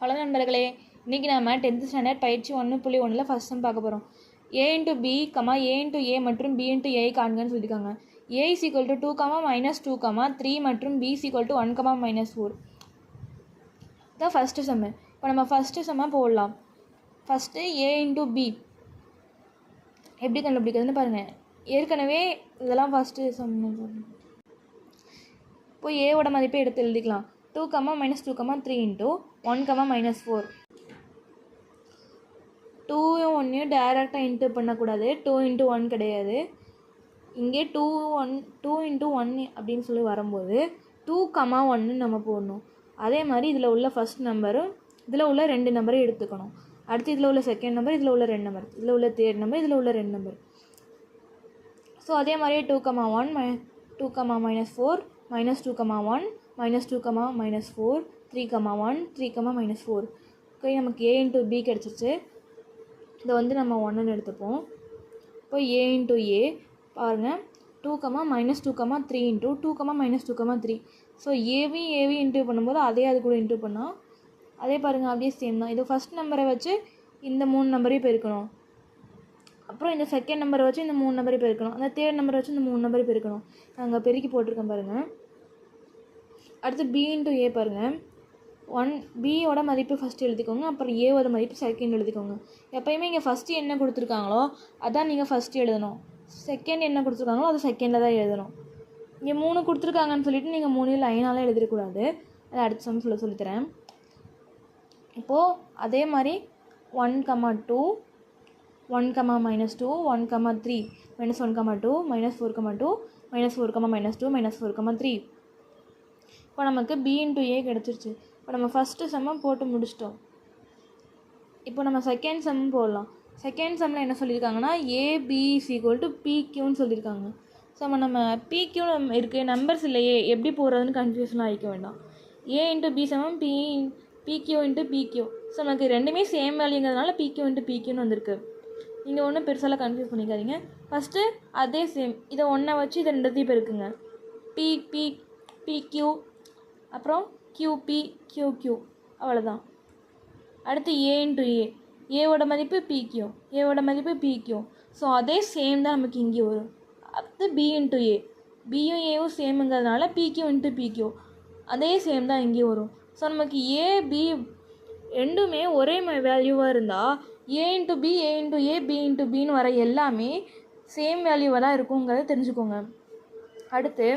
Hello நண்பர்களே இன்றைக்கி நம்ம டென்த்து ஸ்டாண்டர்ட் பயிற்சி ஒன்று புள்ளி ஒன்றில் ஃபஸ்ட் டைம் பார்க்க போகிறோம் A into B comma A into A மற்றும் பி இன்ட்டு ஏ காண்கன்னு சொல்லியிருக்காங்க A is equal to two comma minus two comma three மற்றும் B is equal to one comma minus four தான் ஃபஸ்ட்டு செம்மு இப்போ நம்ம ஃபஸ்ட்டு செம்மாக போடலாம். ஃபஸ்ட்டு ஏ இன்ட்டு பி எப்படி கண்டுபிடிக்கிறதுன்னு பாருங்கள் ஏற்கனவே இதெல்லாம் ஃபஸ்ட்டு செம்மு இப்போ ஏவோட மதிப்பை எடுத்து எழுதிக்கலாம். Two comma minus two comma three into one comma minus four டூயும் ஒன்றையும் டேரெக்டாக இன்ட்டு பண்ணக்கூடாது. டூ இன்ட்டு ஒன் கிடையாது. இங்கே two one two into one அப்படின்னு சொல்லி வரும்போது டூ கமா ஒன்னு நம்ம போடணும். அதே மாதிரி இதில் உள்ள ஃபஸ்ட் நம்பரும் இதில் உள்ள ரெண்டு நம்பரும் எடுத்துக்கணும். அடுத்து இதில் உள்ள செகண்ட் நம்பர் இதில் உள்ள ரெண்டு நம்பர் இதில் உள்ள தேர்ட் நம்பர் இதில் உள்ள ரெண்டு நம்பர் ஸோ அதே மாதிரியே two comma one my two comma minus four minus two comma one minus two comma minus four three comma one three comma minus four okay நமக்கு ஏ இன்ட்டு பி கிடச்சிருச்சு. இதை வந்து நம்ம ஒன்றுன்னு எடுத்துப்போம். இப்போ ஏ இன்ட்டு ஏ பாருங்கள் two comma minus two comma three into two comma minus two comma three so AV AV into பண்ணும்போது அதே அது கூட இன்ட்டு பண்ணோம் அதே பாருங்கள் அப்படியே சேம் தான். இது ஃபஸ்ட் நம்பரை வச்சு இந்த மூணு நம்பரையும் பெருக்கணும். அப்புறம் இந்த செகண்ட் நம்பரை வச்சு இந்த மூணு நம்பரையும் பெருக்கணும். அந்த தேர்ட் நம்பரை வச்சு இந்த மூணு நம்பரையும் பெருக்கணும். நாங்கள் பெருக்கி போட்டிருக்கேன் பாருங்கள் அடுத்து பி இன்ட்டு ஏ பாருங்கள் ஒன் பியோட மதிப்பு ஃபஸ்ட்டு எழுதிக்கோங்க. அப்புறம் ஏவோட மதிப்பு செகண்ட் எழுதிக்கோங்க. எப்போயுமே இங்கே ஃபஸ்ட்டு என்ன கொடுத்துருக்காங்களோ அதான் நீங்கள் ஃபஸ்ட்டு எழுதணும். செகண்ட் என்ன கொடுத்துருக்காங்களோ அது செகண்டில் தான் எழுதணும். இங்கே மூணு கொடுத்துருக்காங்கன்னு சொல்லிட்டு நீங்கள் மூணு லைனாலாம் எழுதிடக்கூடாது. அதை அடுத்த சம் சொல்ல சொல்லித்தரேன். இப்போது அதே மாதிரி one comma two one comma minus two one comma three minus one comma two minus four comma two minus four comma minus two minus four comma three இப்போ நமக்கு பி இன்ட்டு ஏ கிடச்சிருச்சு. இப்போ நம்ம ஃபஸ்ட்டு செம்மம் போட்டு முடிச்சிட்டோம். இப்போ நம்ம செகண்ட் செம் போடலாம். செகண்ட் செம்மில் என்ன சொல்லியிருக்காங்கன்னா ஏபி ஈக்குவல் டு பிக்யூன்னு சொல்லியிருக்காங்க. ஸோ நம்ம நம்ம பிக்யூ இருக்குது நம்பர்ஸ் இல்லையே எப்படி போடுறதுன்னு கன்ஃபியூஷன் ஆகிக்க வேண்டாம். A into B செம்மம் B PQ into PQ so நமக்கு ரெண்டுமே சேம் வேல்யூங்கிறதுனால பிக்யூ இன்ட்டு பிக்யூன்னு வந்திருக்கு. நீங்கள் ஒன்றும் பெருசாலாம் கன்ஃபியூஸ் பண்ணிக்காதீங்க. ஃபஸ்ட்டு அதே சேம் இதை ஒன்றை வச்சு இதை ரெண்டுத்தையும் பெருக்குங்க. பி பி பிக்யூ அப்புறம் கியூபி கியூக்யூ அவ்வளோதான் அடுத்து ஏ இன்ட்டு ஏ ஏவோட மதிப்பு பிக்யூ ஏவோட மதிப்பு பிக்யூ ஸோ அதே சேம் தான் நமக்கு இங்கே வரும். அடுத்து பி இன்ட்டு ஏ பியும் ஏவும் சேமுங்கிறதுனால பிக்யூ இன்ட்டு பிக்யூ அதே சேம் தான் இங்கே வரும். ஸோ நமக்கு ஏ பி ரெண்டுமே ஒரே வேல்யூவாக இருந்தால் A into B A into A B into பின்னு வர எல்லாமே சேம் வேல்யூவாக தான் இருக்குங்கிறத தெரிஞ்சுக்கோங்க. அடுத்து